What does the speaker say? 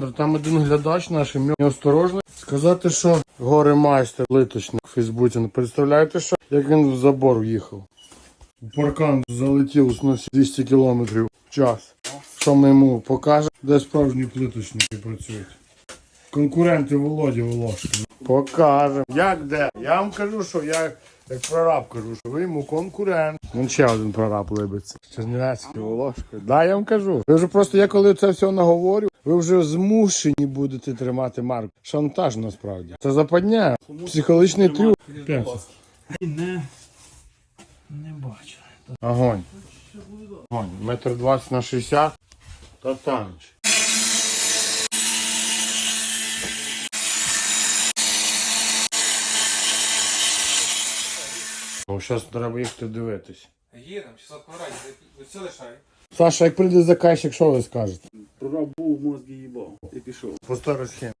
Там один глядач наш, мій осторожний. Сказати, що горе майстер литочник в Фейсбуці. Ну, Представляєте, що як він в забор в'їхав? Паркан залетів на 200 кілометрів в час. Що ми йому покажемо, де справжні плиточники працюють. Конкуренти Володі Волошки. Покажемо. Як де? Я вам кажу, що я як прораб кажу, що ви йому конкурент. Вон ще один прораб либиться. Чернівецький Волошки. Да, я вам кажу. Ви вже просто я коли це все наговорю, ви вже змушені будете тримати марку. Шантаж насправді. Це западня. Психологічний трюк. Не, не бачу. Огонь. Огонь. Метр двадцять на 60. Та танч. О, зараз треба їхати дивитись. Їдемо, 600 квадратів, ви все лишає. Саша, як прийде заказчик, що ви скажете? Прораб був, мозги їбав. І пішов. По старій схемі.